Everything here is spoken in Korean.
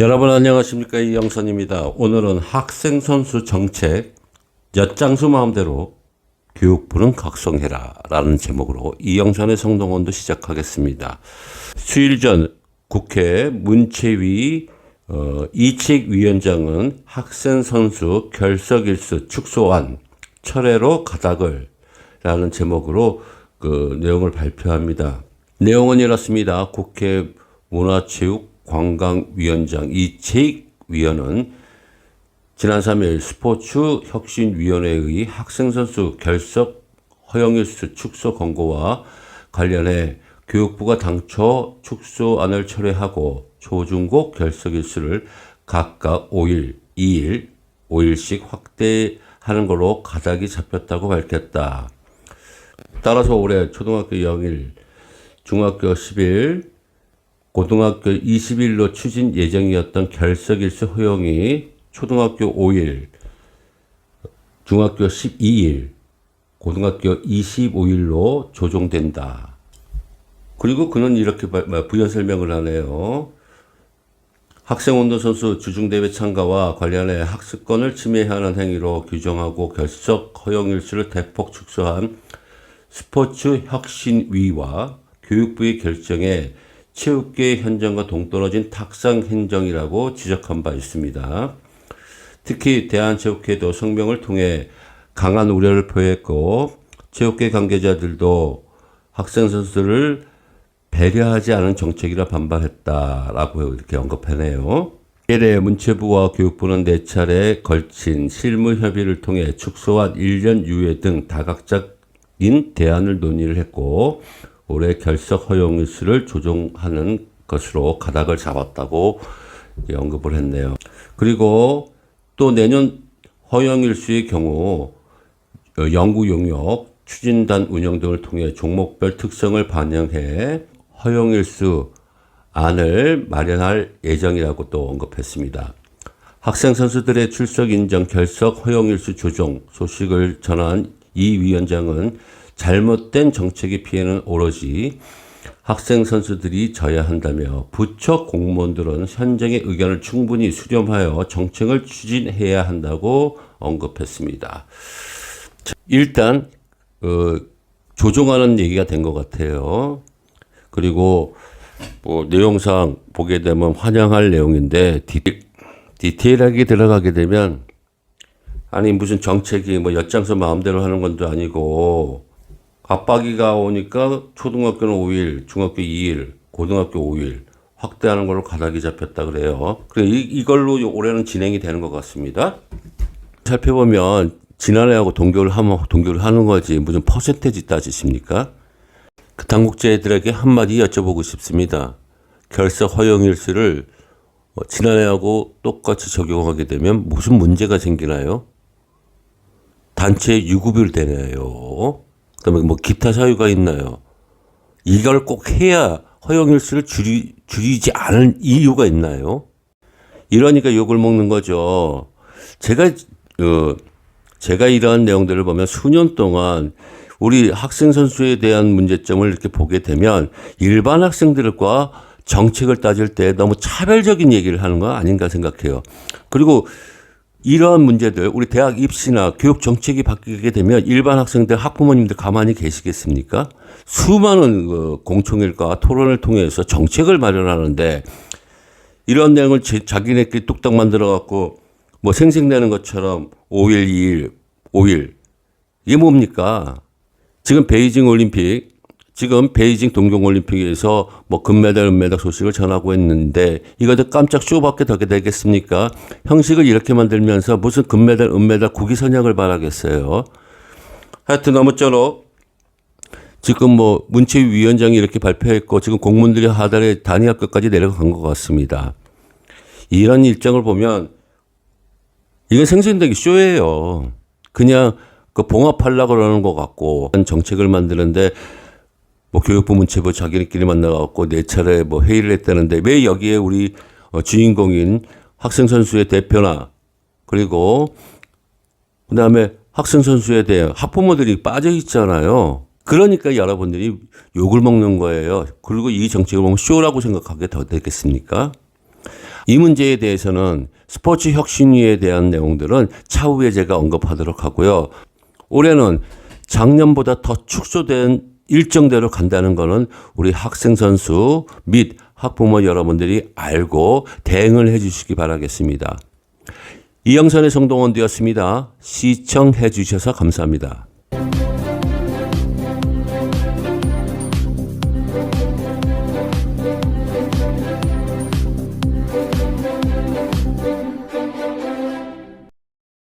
여러분 안녕하십니까 이영선입니다. 오늘은 학생 선수 정책 엿장수 마음대로 교육부는 각성해라 라는 제목으로 이영선의 성동원도 시작하겠습니다. 수일 전 국회 문채위 어, 이칙 위원장은 학생 선수 결석일수 축소안 철회로 가닥을 라는 제목으로 그 내용을 발표합니다. 내용은 이렇습니다. 국회 문화체육 관광위원장 이채익 위원은 지난 3일 스포츠 혁신위원회의 학생선수 결석 허용일수 축소 권고와 관련해 교육부가 당초 축소안을 철회하고 초중고 결석일수를 각각 5일, 2일, 5일씩 확대하는 걸로 가닥이 잡혔다고 밝혔다. 따라서 올해 초등학교 0일, 중학교 10일, 고등학교 20일로 추진 예정이었던 결석일수 허용이 초등학교 5일, 중학교 12일, 고등학교 25일로 조정된다. 그리고 그는 이렇게 바- 부연 설명을 하네요. 학생운동 선수 주중대회 참가와 관련해 학습권을 침해하는 행위로 규정하고 결석 허용일수를 대폭 축소한 스포츠 혁신위와 교육부의 결정에 체육계의 현장과 동떨어진 탁상 행정이라고 지적한 바 있습니다. 특히 대한체육회도 성명을 통해 강한 우려를 표했고 체육계 관계자들도 학생 선수를 배려하지 않은 정책이라 반발했다라고 이렇게 언급하네요. 이래 문체부와 교육부는 네 차례 걸친 실무 협의를 통해 축소와 1년 유예 등 다각적인 대안을 논의를 했고 올해 결석 허용 일수를 조정하는 것으로 가닥을 잡았다고 언급을 했네요. 그리고 또 내년 허용 일수의 경우 어, 연구 용역, 추진단 운영 등을 통해 종목별 특성을 반영해 허용 일수 안을 마련할 예정이라고 또 언급했습니다. 학생 선수들의 출석 인정 결석 허용 일수 조정 소식을 전한 이 위원장은 잘못된 정책의 피해는 오로지 학생 선수들이 져야 한다며 부처 공무원들은 현장의 의견을 충분히 수렴하여 정책을 추진해야 한다고 언급했습니다. 자, 일단 어, 조종하는 얘기가 된 것 같아요. 그리고 뭐 내용상 보게 되면 환영할 내용인데 디테일, 디테일하게 들어가게 되면 아니 무슨 정책이 뭐 엿장서 마음대로 하는 건도 아니고 압박이가 오니까 초등학교는 5일, 중학교 2일, 고등학교 5일 확대하는 걸로 가닥이 잡혔다 그래요. 그래 이, 이걸로 올해는 진행이 되는 것 같습니다. 살펴보면 지난해하고 동교를 하면 동교를 하는 거지 무슨 퍼센테지 따지십니까? 그 당국자들에게 한마디 여쭤보고 싶습니다. 결석 허용일수를 어, 지난해하고 똑같이 적용하게 되면 무슨 문제가 생기나요? 단체 유급일 되나요? 그다음에 뭐 기타 사유가 있나요? 이걸 꼭 해야 허용일수를 줄이, 줄이지 않을 이유가 있나요? 이러니까 욕을 먹는 거죠. 제가 어, 제가 이러한 내용들을 보면 수년 동안 우리 학생 선수에 대한 문제점을 이렇게 보게 되면 일반 학생들과 정책을 따질 때 너무 차별적인 얘기를 하는 거 아닌가 생각해요. 그리고 이러한 문제들 우리 대학 입시나 교육 정책이 바뀌게 되면 일반 학생들 학부모님들 가만히 계시겠습니까? 수많은 그 공청회과 토론을 통해서 정책을 마련하는데 이런 내용을 제- 자기네끼리 뚝딱 만들어 갖고 뭐 생색내는 것처럼 5일, 2일, 5일 이게 뭡니까? 지금 베이징 올림픽 지금 베이징 동경 올림픽에서 뭐 금메달, 은메달 소식을 전하고 있는데 이것도 깜짝 쇼밖에 더 되겠습니까? 형식을 이렇게 만들면서 무슨 금메달, 은메달 국위 선양을 바라겠어요. 하여튼 아무쪼록 지금 뭐 문체위 위원장이 이렇게 발표했고 지금 공무원들이 하달에 단위학교까지 내려간 것 같습니다. 이런 일정을 보면 이건 생생되게 쇼예요. 그냥 그 봉합하려고 그러는 것 같고 정책을 만드는데 뭐 교육부 문체부 자기네끼리 만나갖고 네 차례 뭐 회의를 했다는데 왜 여기에 우리 어, 주인공인 학생 선수의 대표나 그리고 그 다음에 학생 선수에 대해 학부모들이 빠져 있잖아요. 그러니까 여러분들이 욕을 먹는 거예요. 그리고 이 정책을 보면 쇼라고 생각하게 더 되겠습니까? 이 문제에 대해서는 스포츠 혁신위에 대한 내용들은 차후에 제가 언급하도록 하고요. 올해는 작년보다 더 축소된 일정대로 간다는 거는 우리 학생 선수 및 학부모 여러분들이 알고 대응을 해 주시기 바라겠습니다. 이영선의 성동원 되었습니다. 시청해 주셔서 감사합니다.